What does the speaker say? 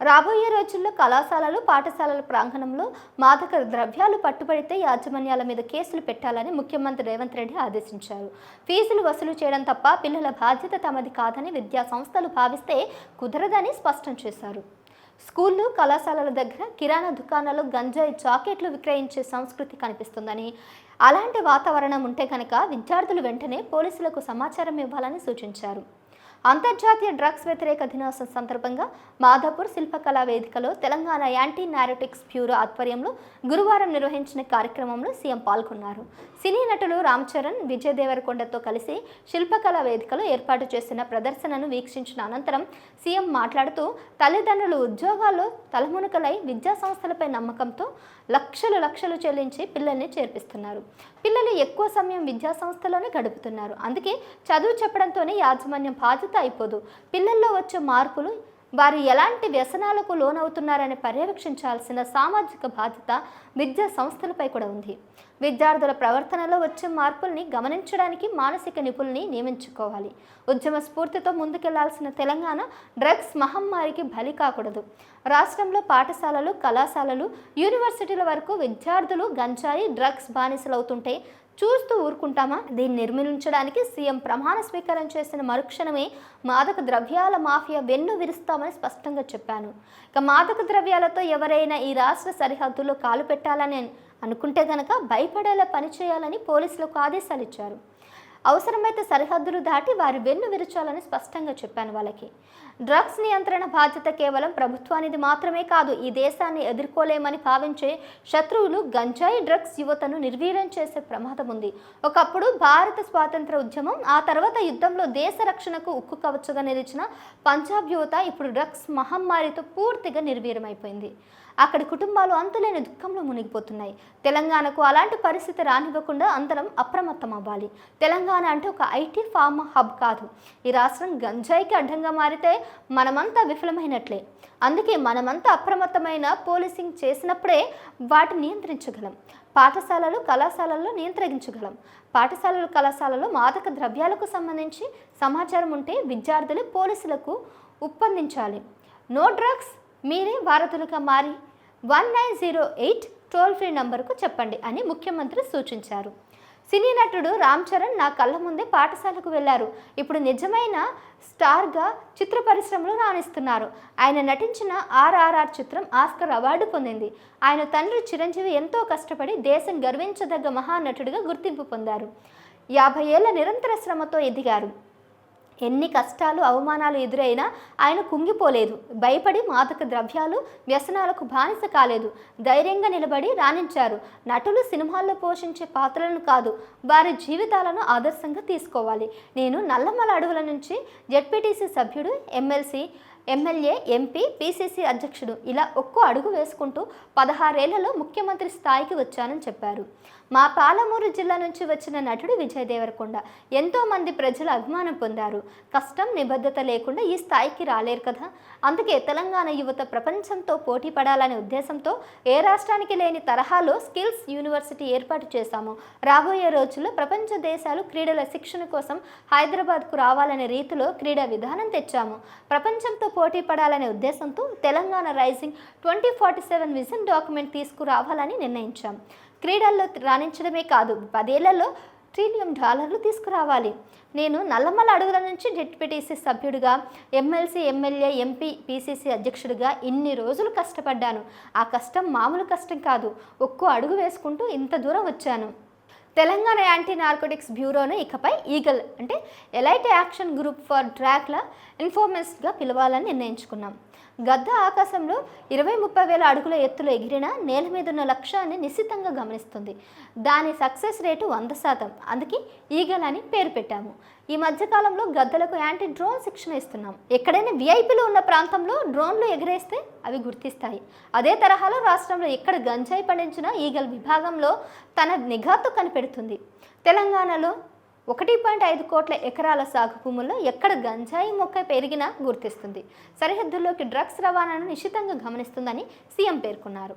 రాబోయే రోజుల్లో కళాశాలలు పాఠశాలల ప్రాంగణంలో మాదక ద్రవ్యాలు పట్టుబడితే యాజమాన్యాల మీద కేసులు పెట్టాలని ముఖ్యమంత్రి రేవంత్ రెడ్డి ఆదేశించారు. ఫీజులు వసూలు చేయడం తప్ప పిల్లల బాధ్యత తమది కాదని విద్యా సంస్థలు భావిస్తే కుదరదని స్పష్టం చేశారు. స్కూళ్ళు కళాశాలల దగ్గర కిరాణా దుకాణాలు గంజాయి చాకెట్లు విక్రయించే సంస్కృతి కనిపిస్తుందని అలాంటి వాతావరణం ఉంటే కనుక విద్యార్థులు వెంటనే పోలీసులకు సమాచారం ఇవ్వాలని సూచించారు. అంతర్జాతీయ డ్రగ్స్ వ్యతిరేక దినోత్సవం సందర్భంగా మాధాపూర్ శిల్పకళా వేదికలో తెలంగాణ యాంటీ నారోటిక్స్ బ్యూరో ఆధ్వర్యంలో గురువారం నిర్వహించిన కార్యక్రమంలో సీఎం పాల్గొన్నారు. సినీ నటులు రామ్ చరణ్ విజయ్ దేవరకొండతో కలిసి శిల్పకళా వేదికలో ఏర్పాటు చేసిన ప్రదర్శనను వీక్షించిన అనంతరం సీఎం మాట్లాడుతూ తల్లిదండ్రులు ఉద్యోగాల్లో తలమునకలై విద్యా సంస్థలపై నమ్మకంతో లక్షలు లక్షలు చెల్లించి పిల్లల్ని చేర్పిస్తున్నారు. పిల్లలు ఎక్కువ సమయం విద్యా సంస్థలోనే గడుపుతున్నారు. అందుకే చదువు చెప్పడంతోనే యాజమాన్యం బాధ్యత అయిపోదు. పిల్లల్లో వచ్చే మార్పులు వారు ఎలాంటి వ్యసనాలకు లోనవుతున్నారని పర్యవేక్షించాల్సిన సామాజిక బాధ్యత విద్యా సంస్థలపై కూడా ఉంది. విద్యార్థుల ప్రవర్తనలో వచ్చే మార్పుల్ని గమనించడానికి మానసిక నిపుణుల్ని నియమించుకోవాలి. ఉద్యమ స్ఫూర్తితో ముందుకెళ్ళాల్సిన తెలంగాణ డ్రగ్స్ మహమ్మారికి బలి కాకూడదు. రాష్ట్రంలో పాఠశాలలు కళాశాలలు యూనివర్సిటీల వరకు విద్యార్థులు గంజాయి డ్రగ్స్ బానిసలవుతుంటే చూస్తూ ఊరుకుంటామా? దీన్ని నిర్మూలించడానికి సీఎం ప్రమాణ స్వీకారం చేసిన మరుక్షణమే మాదక ద్రవ్యాల మాఫియా వెన్ను విరుస్తామని స్పష్టంగా చెప్పాను. ఇక మాదక ద్రవ్యాలతో ఎవరైనా ఈ రాష్ట్ర సరిహద్దులో కాలు పెట్టాలని అనుకుంటే గనక భయపడేలా పనిచేయాలని పోలీసులకు ఆదేశాలు ఇచ్చారు అవసరమైతే సరిహద్దులు దాటి వారి వెన్ను విరచాలని స్పష్టంగా చెప్పాను వాళ్ళకి. డ్రగ్స్ నియంత్రణ బాధ్యత కేవలం ప్రభుత్వానిది మాత్రమే కాదు ఈ దేశాన్ని ఎదుర్కోలేమని భావించే శత్రువులు గంజాయి డ్రగ్స్ యువతను నిర్వీర్యం చేసే ప్రమాదం ఉంది. ఒకప్పుడు భారత స్వాతంత్ర ఉద్యమం ఆ తర్వాత యుద్ధంలో దేశ రక్షణకు ఉక్కు కవచగా నిలిచిన పంజాబ్ యువత ఇప్పుడు డ్రగ్స్ మహమ్మారితో పూర్తిగా నిర్వీర్యమైపోయింది. అక్కడి కుటుంబాలు అంతులేని దుఃఖంలో మునిగిపోతున్నాయి. తెలంగాణకు అలాంటి పరిస్థితి రానివ్వకుండా అందరం అప్రమత్తం అవ్వాలి తెలంగాణ అంటే ఒక ఐటీ ఫార్మ్ హబ్ కాదు. ఈ రాష్ట్రం గంజాయికి అడ్డంగా మారితే మనమంతా విఫలమైనట్లే. అందుకే మనమంతా అప్రమత్తమైన పోలీసింగ్ చేసినప్పుడే వాటిని నియంత్రించగలం. పాఠశాలలు కళాశాలల్లో నియంత్రించగలం. పాఠశాలలు కళాశాలలో మాదక ద్రవ్యాలకు సంబంధించి సమాచారం ఉంటే విద్యార్థులు పోలీసులకు ఒప్పందించాలి. నో డ్రగ్స్ మీరే వారధులుగా మారి one nine zero eight toll free నంబర్కు చెప్పండి అని ముఖ్యమంత్రి సూచించారు. సినీ నటుడు రామ్ చరణ్ నా కళ్ళ ముందే పాఠశాలకు వెళ్ళారు. ఇప్పుడు నిజమైన స్టార్గా చిత్ర పరిశ్రమలో రాణిస్తున్నారు. ఆయన నటించిన ఆర్ఆర్ఆర్ చిత్రం ఆస్కర్ అవార్డు పొందింది. ఆయన తండ్రి చిరంజీవి ఎంతో కష్టపడి దేశం గర్వించదగ్గ మహానటుడిగా గుర్తింపు పొందారు. యాభై ఏళ్ళ నిరంతర శ్రమతో ఎదిగారు. ఎన్ని కష్టాలు అవమానాలు ఎదురైనా ఆయన కుంగిపోలేదు. భయపడి మాదక ద్రవ్యాలు వ్యసనాలకు బానిస కాలేదు. ధైర్యంగా నిలబడి రాణించారు. నటులు సినిమాల్లో పోషించే పాత్రలను కాదు వారి జీవితాలను ఆదర్శంగా తీసుకోవాలి. నేను నల్లమల అడవుల నుంచి జెడ్పీటీసీ సభ్యుడు ఎమ్మెల్సీ ఎమ్మెల్యే ఎంపీ పిసిసి అధ్యక్షుడు ఇలా ఒక్కో అడుగు వేసుకుంటూ పదహారేళ్ళలో ముఖ్యమంత్రి స్థాయికి వచ్చానని చెప్పారు. మా పాలమూరు జిల్లా నుంచి వచ్చిన నటుడు విజయ్ దేవరకొండ ఎంతోమంది ప్రజలు అభిమానం పొందారు. కష్టం నిబద్ధత లేకుండా ఈ స్థాయికి రాలేరు కదా. అందుకే తెలంగాణ యువత ప్రపంచంతో పోటీ పడాలనే ఉద్దేశంతో ఏ రాష్ట్రానికి లేని తరహాలో స్కిల్స్ యూనివర్సిటీ ఏర్పాటు చేశాము. రాబోయే రోజుల్లో ప్రపంచ దేశాలు క్రీడల శిక్షణ కోసం హైదరాబాద్కు రావాలనే రీతిలో క్రీడా విధానం తెచ్చాము. ప్రపంచంతో పోటీ పడాలనే ఉద్దేశంతో Telangana rising twenty forty seven vision document తీసుకురావాలని నిర్ణయించాం. క్రీడల్లో రాణించడమే కాదు పదేళ్ళలో ట్రిలియన్ డాలర్లు తీసుకురావాలి. నేను నల్లమల అడుగుల నుంచి డిప్యూటీసీ సభ్యుడిగా ఎమ్మెల్సీ ఎమ్మెల్యే ఎంపీ పీసీసీ అధ్యక్షుడిగా ఇన్ని రోజులు కష్టపడ్డాను. ఆ కష్టం మామూలు కష్టం కాదు. ఒక్కో అడుగు వేసుకుంటూ ఇంత దూరం వచ్చాను. తెలంగాణ యాంటీ నార్కోటిక్స్ బ్యూరోను ఇకపై ఈగల్ అంటే ఎలైట్ యాక్షన్ గ్రూప్ ఫర్ డ్రాగ్ల ఇన్ఫార్మెన్స్గా పిలవాలని నిర్ణయించుకున్నాం. గద్ద ఆకాశంలో ఇరవై ముప్పై వేల అడుగుల ఎత్తులో ఎగిరిన నేల మీద ఉన్న లక్ష్యాన్ని నిశ్చితంగా గమనిస్తుంది. దాని సక్సెస్ రేటు వంద శాతం. అందుకే ఈగల్ అని పేరు పెట్టాము. ఈ మధ్యకాలంలో గద్దలకు యాంటీ డ్రోన్ శిక్షణ ఇస్తున్నాం. ఎక్కడైనా విఐపీలు ఉన్న ప్రాంతంలో డ్రోన్లు ఎగిరేస్తే అవి గుర్తిస్తాయి. అదే తరహాలో రాష్ట్రంలో ఎక్కడ గంజాయి పండించినా ఈగల్ విభాగంలో తన నిఘాతో కనిపెడుతుంది. తెలంగాణలో ఒకటి పాయింట్ ఐదు కోట్ల ఎకరాల సాగు భూముల్లో ఎక్కడ గంజాయి మొక్క పెరిగినా గుర్తిస్తుంది. సరిహద్దుల్లోకి డ్రగ్స్ రవాణాను నిశితంగా గమనిస్తుందని సీఎం పేర్కొన్నారు.